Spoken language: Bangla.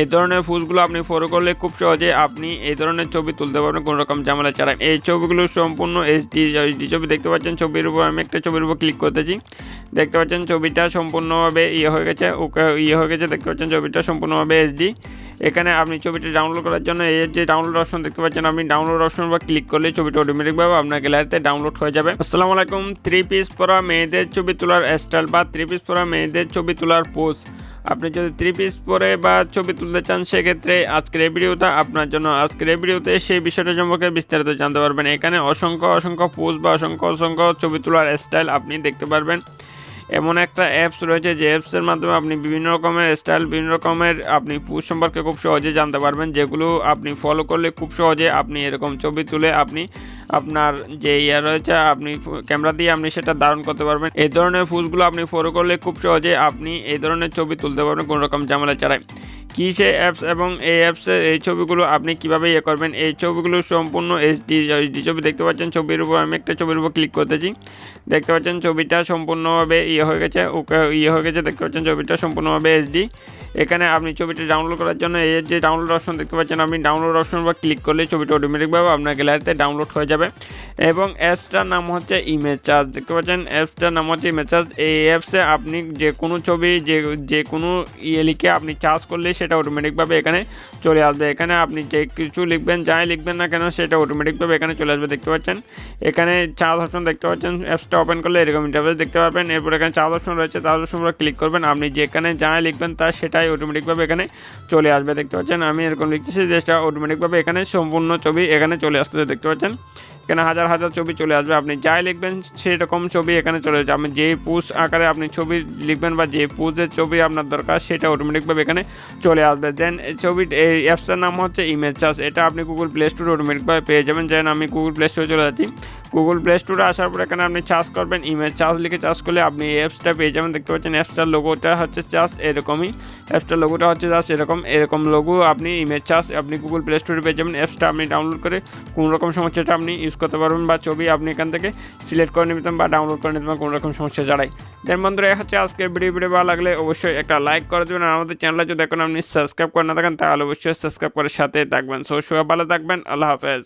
এই ধরনের ফুলগুলো আপনি ফলো করলে খুব সহজে আপনি এই ধরনের ছবি তুলতে পারবেন, কোনো রকম ঝামেলা ছাড়াই এই ছবিগুলো সম্পূর্ণ এইচডি এইচডি ছবি। দেখতে পাচ্ছেন ছবির উপর আমি একটা ছবির উপর ক্লিক করতেছি। দেখতে পাচ্ছেন ছবিটা সম্পূর্ণভাবে ইয়ে হয়ে গেছে ওকে ইয়ে হয়ে গেছে। দেখতে পাচ্ছেন ছবিটা সম্পূর্ণভাবে এইচডি এখানে আপনি ছবিটা ডাউনলোড করার জন্য এর যে ডাউনলোড অপশন দেখতে পাচ্ছেন, আপনি ডাউনলোড অপশন বা ক্লিক করলে ছবিটা অটোমেটিকভাবে আপনার গ্যালারিতে ডাউনলোড হয়ে যাবে। আসসালামু আলাইকুম থ্রি পিস পরা মেয়েদের ছবি তোলার স্টাইল বা থ্রি পিস পরা মেয়েদের ছবি তোলার পোজ আপনি যদি থ্রি পিস পরে বা ছবি তুলতে চান, সেক্ষেত্রে আজকের এই ভিডিওটা আপনার জন্য। আজকের এই ভিডিওতে সেই বিষয়টা সম্পর্কে বিস্তারিত জানতে পারবেন। এখানে অসংখ্য অসংখ্য পোস্ট বা অসংখ্য অসংখ্য ছবি তোলার স্টাইল আপনি দেখতে পারবেন। এমন একটা অ্যাপস রয়েছে যে অ্যাপসের মাধ্যমে আপনি বিভিন্ন রকমের স্টাইল বিভিন্ন রকমের আপনি পুশ সম্পর্কে খুব সহজে জানতে পারবেন, যেগুলো আপনি ফলো করলে খুব সহজে আপনি এরকম ছবি তুলে আপনি আপনার যে ইয়ে রয়েছে, আপনি ক্যামেরা দিয়ে আপনি সেটা ধারণ করতে পারবেন। এই ধরনের ফুলগুলো আপনি ফলো করলে খুব সহজে আপনি এই ধরনের ছবি তুলতে পারবেন কোনো রকম ঝামেলা ছাড়াই। কী সে অ্যাপস এবং এই অ্যাপসের এই ছবিগুলো আপনি কীভাবে ইয়ে করবেন? এই ছবিগুলো সম্পূর্ণ এইচডি এইচডি ছবি দেখতে পাচ্ছেন। ছবির উপর আমি একটা ছবির উপর ক্লিক করতেছি। দেখতে পাচ্ছেন ছবিটা সম্পূর্ণভাবে ইয়ে হয়ে গেছে। ওকে ইয়ে হয়ে গেছে। দেখতে পাচ্ছেন ছবিটা সম্পূর্ণভাবে এইচডি এখানে আপনি ছবিটা ডাউনলোড করার জন্য এই যে ডাউনলোড অপশন দেখতে পাচ্ছেন, আপনি ডাউনলোড অপশন বা ক্লিক করলে ছবিটা অটোমেটিকভাবে আপনার গ্যালারিতে ডাউনলোড হয়ে যাবে। এবং অ্যাপসটার নাম হচ্ছে ইমেজ চার্জ দেখতে পাচ্ছেন অ্যাপসটার নাম হচ্ছে ইমেজ চার্জ এই অ্যাপসে আপনি যে কোনো ছবি, যে যে কোনো ইয়ে লিখে আপনি চার্জ করলে সেটা অটোমেটিকভাবে এখানে চলে আসবে। এখানে আপনি যে কিছু লিখবেন, যাই লিখবেন না কেন, সেটা অটোমেটিকভাবে এখানে চলে আসবে, দেখতে পাচ্ছেন? এখানে চার্জ অপশন দেখতে পাচ্ছেন অ্যাপসটা ওপেন করলে এরকম ইন্টারফেস দেখতে পাবেন। এরপর এখানে চার্জ অপশন রয়েছে চার্জ অপশন ক্লিক করবেন। আপনি যেখানে যাই লিখবেন তা সেটাই অটোমেটিকভাবে এখানে চলে আসবে, দেখতে পাচ্ছেন? আমি এরকম লিখতেছি যেটা অটোমেটিকভাবে এখানে সম্পূর্ণ ছবি এখানে চলে আসতেছে, দেখতে পাচ্ছেন? এখানে হাজার হাজার ছবি চলে আসবে? আপনি যাই লিখবেন সেরকম ছবি এখানে চলে যাচ্ছে। আপনি যে পুষ আকারে আপনি ছবি লিখবেন বা যে পুজের ছবি আপনার দরকার, সেটা অটোমেটিকভাবে এখানে চলে আসবে। দেন ছবি এই অ্যাপসটার নাম হচ্ছে ইমেজ চার্জ এটা আপনি গুগল প্লে স্টোরে অটোমেটিকভাবে পেয়ে যাবেন। যেন আমি গুগল প্লে স্টোরে চলে যাচ্ছি। গুগল প্লে স্টোরে আসার পর এখানে আপনি চার্জ করবেন ইমেজ চার্জ লিখে চার্জ করলে আপনি অ্যাপসটা পেয়ে যাবেন। দেখতে পাচ্ছেন অ্যাপসটার লোগোটা হচ্ছে চার্জ এরকমই। অ্যাপসটার লোগোটা হচ্ছে জাস্ট এরকম। এরকম লোগো আপনি ইমেজ চার্জ আপনি গুগল প্লে স্টোরে পেয়ে যাবেন। অ্যাপসটা আপনি ডাউনলোড করে কোনো রকম সমস্যাটা আপনি ইউজ করতে পারবেন বা ছবি আপনি এখান থেকে সিলেক্ট করে নিতে বা ডাউনলোড করে নিতে পারেন কোনো রকম সমস্যা ছাড়াই। দেন বন্ধুরা হচ্ছে আজকের ভিডিও ভিডিও ভালো লাগলে অবশ্যই একটা লাইক করে দেবেন। আর আমাদের চ্যানেলে যদি এখন আপনি সাবস্ক্রাইব করে না থাকেন, তাহলে অবশ্যই সাবস্ক্রাইব করে সাথে থাকবেন। সো সবাই ভালো থাকবেন। আল্লাহ হাফেজ।